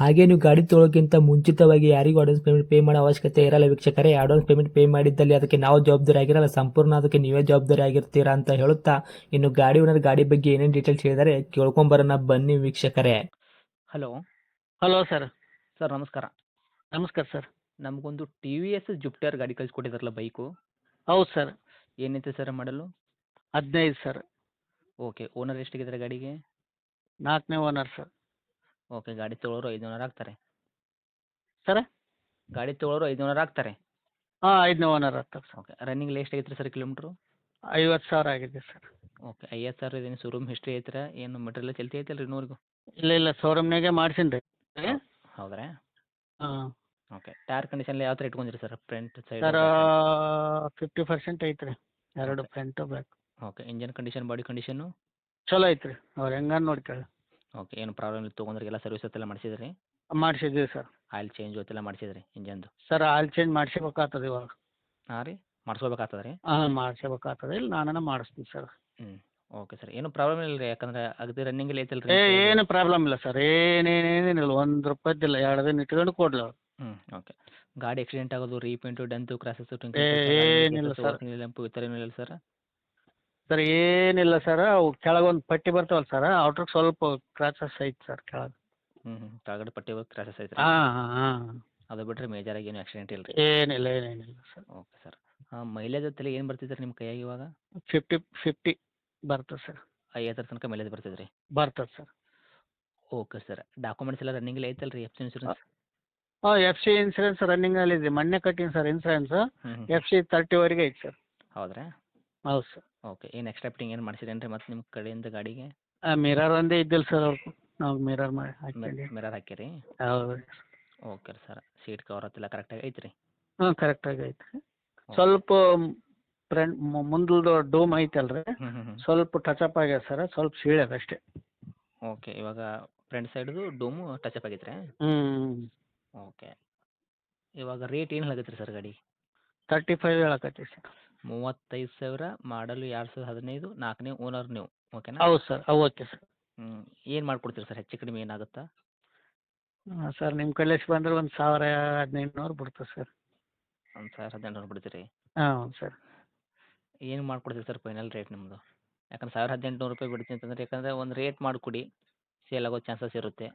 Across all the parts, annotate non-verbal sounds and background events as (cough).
ಹಾಗೆ ನೀವು ಗಾಡಿ ತೊಳೋಕ್ಕಿಂತ ಮುಂಚಿತವಾಗಿ ಯಾರಿಗೂ ಅಡ್ವಾನ್ಸ್ ಪೇಮೆಂಟ್ ಪೇ ಮಾಡೋ ಅವಶ್ಯಕತೆ ಇರಲ್ಲ ವೀಕ್ಷಕರೇ. ಅಡ್ವಾನ್ಸ್ ಪೇಮೆಂಟ್ ಪೇ ಮಾಡಿದ್ದಲ್ಲಿ ಅದಕ್ಕೆ ನಾವು ಜವಾಬ್ದಾರಿ ಆಗಿರಲ್ಲ. ಸಂಪೂರ್ಣ ಅದಕ್ಕೆ ನೀವೇ ಜವಾಬ್ದಾರಿ ಆಗಿರ್ತೀರಾ ಅಂತ ಹೇಳುತ್ತಾ ಇನ್ನು ಗಾಡಿ ಓನರ್ ಗಾಡಿ ಬಗ್ಗೆ ಏನೇನು ಡೀಟೇಲ್ಸ್ ಹೇಳಿದರೆ ಕೇಳ್ಕೊಂಬರೋಣ. ಬನ್ನಿ ವೀಕ್ಷಕರೇ. ಹಲೋ ಹಲೋ ಸರ್ ಸರ್ ನಮಸ್ಕಾರ. ನಮಸ್ಕಾರ ಸರ್ ನಮಗೊಂದು ಟಿ ವಿ ಎಸ್ ಜುಪ್ಟರ್ ಗಾಡಿ ಕಳಿಸ್ಕೊಟ್ಟಿದಾರಲ್ಲ ಬೈಕು? ಹೌದು ಸರ್ ಏನೈತೆ ಸರ್ ಮಾಡಲು? ಹದಿನೈದು ಸರ್ ಓಕೆ ಓನರ್ ಎಷ್ಟಿಗಿದ್ದಾರೆ ಗಾಡಿಗೆ? ನಾಲ್ಕನೇ ಓನರ್ ಸರ್ ಓಕೆ ಗಾಡಿ ತೊಗೊಳೋರು ಐದು ಓನರ್ ಆಗ್ತಾರೆ. ಸರ? ಗಾಡಿ ತೊಗೊಳೋರು ಐದು ಓನರ್ ಆಗ್ತಾರೆ? ಹಾಂ ಐದನೇ ಓನರ್ ಆಗ್ತಾರೆ ಸರ್. ಓಕೆ ರನ್ನಿಂಗ್ ಎಷ್ಟು ಐತ್ರಿ ಸರ್ ಕಿಲೋಮೀಟ್ರು ಐವತ್ತು ಸಾವಿರ ಆಗಿದೆ ಸರ್. ಓಕೆ ಐವತ್ತು ಸಾವಿರ ಇದೇನು ಶೋರೂಮ್ ಹಿಸ್ಟ್ರಿ ಐತ್ರ? ಏನು ಮೆಟೀರಿಯಲ್ ಚಲ್ತಿ ಐತಲ್ಲ ರೀ ನೂರಿಗೂ ಇಲ್ಲ ಇಲ್ಲ ಶೋರೂಮ್ನಾಗೆ ಮಾಡ್ಸೀನಿ ರೀ. ಹೌದ್ರಾ? ಹಾಂ. ಓಕೆ ಟೈರ್ ಕಂಡೀಷನ್ ಯಾವ ಥರ ಇಟ್ಕೊಂಡಿರಿ sir front side sir fifty percent ಐತ್ರಿ. ರೀ ಎರಡು front back okay engine condition body condition ಚಲೋ ಐತ್ರಿ. ಅವ್ರು ಹೆಂಗಾರು ನೋಡ್ಕೊಳ್ಳಿ ಓಕೆ ಏನು ಪ್ರಾಬ್ಲಮ್ ಇಲ್ಲ ತೊಗೊಂಡ್ರಿಗೆಲ್ಲ ಸರ್ವಿಸ್ ಎಲ್ಲ ಮಾಡಿಸಿದ್ರಿ? ಮಾಡಿಸಿದ್ದೀವಿ ಸರ್ ಆಯಿಲ್ ಚೇಂಜ್ ಅತ್ತೆಲ್ಲ ಮಾಡಿಸಿದ್ರಿ ಇಂಜನ್ದು ಸರ್ ಆಯಿಲ್ ಚೇಂಜ್ ಮಾಡಿಸ್ಬೇಕಾಗ್ತದೆ ಇವಾಗ. ಹಾಂ ರೀ ಮಾಡಿಸ್ಕೋಬೇಕಾಗ್ತದೆ ರೀ ಹಾಂ ಮಾಡಿಸ್ಬೇಕಾಗ್ತದೆ ಇಲ್ಲ ನಾನು ಮಾಡಿಸ್ತೀನಿ ಸರ್ ಹ್ಞೂ ಓಕೆ ಸರ್ ಏನು ಪ್ರಾಬ್ಲಮ್ ಇಲ್ಲ ರೀ ಯಾಕಂದ್ರೆ ಅಗದಿ ರನ್ನಿಂಗ್ ಐತಲ್ಲ ಏ ರೀ ಏನು ಪ್ರಾಬ್ಲಮ್ ಇಲ್ಲ ಸರ್ ಏನೇನೇನಿಲ್ಲ ಒಂದು ರೂಪಾಯ್ದಿಲ್ಲ ಎರಡು ದಿನ ಇಟ್ಕೊಂಡು ಕೊಡ್ಲಿ ಹ್ಞೂ ಓಕೆ. ಗಾಡಿ ಆಕ್ಸಿಡೆಂಟ್ ಆಗೋದು ರೀಪೇಂಟು ಡೆಂತು ಕ್ರಾಸಸ್ಸು ಏನಿಲ್ಲ ಸರ್. ಈ ಥರ ಏನಿಲ್ಲ ಇಲ್ಲ ಸರ್ ಸರ್ ಏನಿಲ್ಲ ಸರ್ ಅವು ಕೆಳಗೊಂದು ಪಟ್ಟಿ ಬರ್ತಾವಲ್ಲ ಸರ್ ಔಟ್ರಿಗೆ ಸ್ವಲ್ಪ ಕ್ರಾಚಸ್ ಐತೆ ಸರ್ ಕೆಳಗೆ. ಹ್ಞೂ ಹ್ಞೂ ಕೆಳಗಡೆ ಪಟ್ಟಿ ಕ್ರಾಸಸ್ ಐತೆ ಹಾಂ ಹಾಂ ಹಾಂ. ಅದು ಬಿಟ್ಟರೆ ಮೇಜರಾಗಿ ಏನು ಆಕ್ಸಿಡೆಂಟ್ ಇಲ್ಲ ರೀ ಏನಿಲ್ಲ ಏನಿಲ್ಲ ಸರ್ ಓಕೆ ಸರ್ ಹಾಂ ಮೈಲೇಜ್ ತಲೆ ಏನು ಬರ್ತಿದೆ ನಿಮ್ಮ ಕೈಯಾಗ ಇವಾಗ? ಫಿಫ್ಟಿ ಫಿಫ್ಟಿ ಬರ್ತದೆ ಸರ್ ಐವತ್ತರ ತನಕ ಮೈಲೇಜ್ ಬರ್ತಿದೆ ರೀ? ಬರ್ತದೆ ಸರ್ ಓಕೆ ಸರ್ ಡಾಕ್ಯುಮೆಂಟ್ಸ್ ಎಲ್ಲ ರನ್ನಿಂಗ್ ಐತಲ್ಲ ರೀ ಎಫ್ ಸಿ ಇನ್ಶೂರೆನ್ಸ್ ಹಾಂ ಎಫ್ ಸಿ ಇನ್ಸೂರೆನ್ಸ್ ರನ್ನಿಂಗಲ್ಲಿ ಇದೆ. ಮೊನ್ನೆ ಕಟ್ಟಿನಿ ಸರ್ ಇನ್ಸೂರೆನ್ಸ್ ಎಫ್ ಸಿ ತರ್ಟಿವರೆಗೆ ಐತೆ ಸರ್ ಹೌದ್ರಾ? ಹೌದು ಸರ್. ಓಕೆ ಏನು ಎಕ್ಸ್ಟ್ರಾ ಫಿಟ್ಟಿಂಗ್ ಏನು ಮಾಡಿಸಿರೇನು ರೀ ಮತ್ತು ನಿಮ್ಮ ಕಡೆಯಿಂದ ಗಾಡಿಗೆ? ಮಿರರ್ ಒಂದೇ ಇದ್ದಿಲ್ಲ ಸರ್ ಅವ್ರು ನಾವು ಮಿರರ್ ಮಾಡಿ ಹಾಕ್ಕೊಂಡಿ ಮಿರರ್ ಹಾಕಿರಿ ಹೌದು. ಓಕೆ ಸರ್ ಸೀಟ್ ಕವರ್ ಹತ್ತಿಲ್ಲ ಕರೆಕ್ಟಾಗಿ ಐತೆ ರೀ ಹಾಂ ಕರೆಕ್ಟಾಗಿ ಐತ್ರಿ. ಸ್ವಲ್ಪ ಫ್ರಂಟ್ ಮುಂದಲ್ದು ಡೋಮ್ ಐತಲ್ರಿ? ಸ್ವಲ್ಪ ಟಚ್ ಅಪ್ ಹ್ಞೂ ಸ್ವಲ್ಪ ಟಚಪ್ ಆಗ್ಯದ ಸರ್ ಸ್ವಲ್ಪ ಸೀಳ್ಯದ ಅಷ್ಟೇ. ಓಕೆ ಇವಾಗ ಫ್ರಂಟ್ ಸೈಡ್ದು ಡೋಮು ಟಚಪ್ ಆಗೈತೆ ರೀ ಹ್ಞೂ ಓಕೆ. ಇವಾಗ ರೇಟ್ ಏನು ಹೇಳಕತ್ತೀರಿ ಸರ್ ಗಾಡಿ? ತರ್ಟಿ ಫೈವ್ ಹೇಳಕತ್ತೀವಿ ಸರ್. ಮೂವತ್ತೈದು ಸಾವಿರ ಮಾಡಲು ಎರಡು ಸಾವಿರದ ಹದಿನೈದು ನಾಲ್ಕನೇ ಓನರ್ ನೀವು ಓಕೆನಾ? ಹೌದು ಸರ್ ಓಕೆ ಸರ್. ಹ್ಞೂ ಏನು ಮಾಡ್ಕೊಡ್ತೀರಿ ಸರ್ ಹೆಚ್ಚು ಕಡಿಮೆ ಏನಾಗುತ್ತಾ? ಹಾಂ ಸರ್ ನಿಮ್ಮ ಕೈಲೇಶ್ ಬಂದ್ರೆ ಒಂದು ಸಾವಿರ ಹದಿನೈದು ನೂರು ಬಿಡ್ತದೆ ಸರ್. ಒಂದು ಸಾವಿರ ಹದಿನೆಂಟು ಬಿಡ್ತೀರಿ? ಹಾಂ ಸರ್. ಏನು ಮಾಡ್ಕೊಡ್ತೀರಿ ಸರ್ ಫೈನಲ್ ರೇಟ್ ನಿಮ್ಮದು? ಯಾಕಂದ್ರೆ ಸಾವಿರ ಹದಿನೆಂಟು ನೂರು ರೂಪಾಯಿ ಬಿಡ್ತೀನಿ ಅಂತಂದ್ರೆ ಯಾಕಂದರೆ ಒಂದು ರೇಟ್ ಮಾಡಿಕೊಡಿ ಸೇಲ್ ಆಗೋ ಚಾನ್ಸಸ್ ಇರುತ್ತೆ.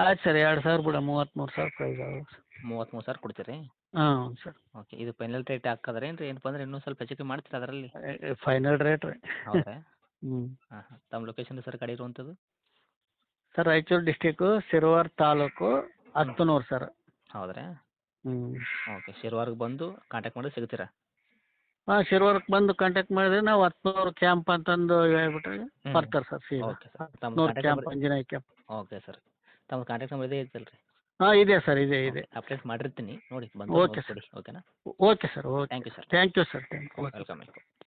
ಆಯ್ತು ಸರ್ ಎರಡು ಸಾವಿರ ಬಿಡ ಮೂವತ್ತ್ಮೂರು ಸಾವಿರ ಪ್ರೈಸ್ ಆಗುತ್ತೆ ಮೂವತ್ತ್ಮೂರು ಸಾವಿರ ಕೊಡ್ತೀರಿ? ಹಾಂ ಸರ್. ಓಕೆ ಇದು ಫೈನಲ್ ರೇಟ್ ಹಾಕದ್ರೆ ಏನು ರೀ ಏನಪ್ಪ ಅಂದ್ರೆ ಇನ್ನೂ ಸ್ವಲ್ಪ ಹೆಚ್ಚು ಕಮ್ಮಿ ಮಾಡ್ತೀರಾ ಅದರಲ್ಲಿ? ಫೈನಲ್ ರೇಟ್ ರೀ. ಹೌದಾ? (laughs) ಹ್ಞೂ ಹಾಂ ಹಾಂ. ತಮ್ಮ ಲೊಕೇಶನ್ ಸರ್ ಗಾಡಿ ಇರುವಂಥದ್ದು? Sir Raichur district Sirwar taluk Hattanur sir. ಹೌದ್ರಾ? ಹ್ಞೂ ಓಕೆ ಶಿರ್ವಾರ್ಗೆ ಬಂದು ಕಾಂಟ್ಯಾಕ್ಟ್ ಮಾಡಿ ಸಿಗ್ತೀರಾ? ಹಾಂ ಶಿರ್ವಾರ್ಗೆ ಬಂದು ಕಾಂಟ್ಯಾಕ್ಟ್ ಮಾಡಿದ್ರೆ ನಾವು ಹತ್ತನೂರು ಕ್ಯಾಂಪ್ ಅಂತಂದು ಹೇಳ್ಬಿಟ್ರೆ. ಬರ್ತಾರೆ ಸರ್ ಸೀದಾ. Okay sir. ತಮ್ಮ Hattanur camp Anjanay camp okay sir. ತಮ್ಮ ಕಾಂಟ್ಯಾಕ್ಟ್ ನಂಬರ್ ಇದೇ ಐತಲ್ಲ ರೀ ಹಾಂ ಇದೆ ಸರ್ ಇದೆ ಇದೆ. ಅಪ್ಡೇಟ್ ಮಾಡಿರ್ತೀನಿ. ನೋಡಿ ಬಂದು ಓಕೆ ಸರ್. ಓಕೆನಾ? Okay sir okay. Thank you sir thank you sir thank you welcome welcome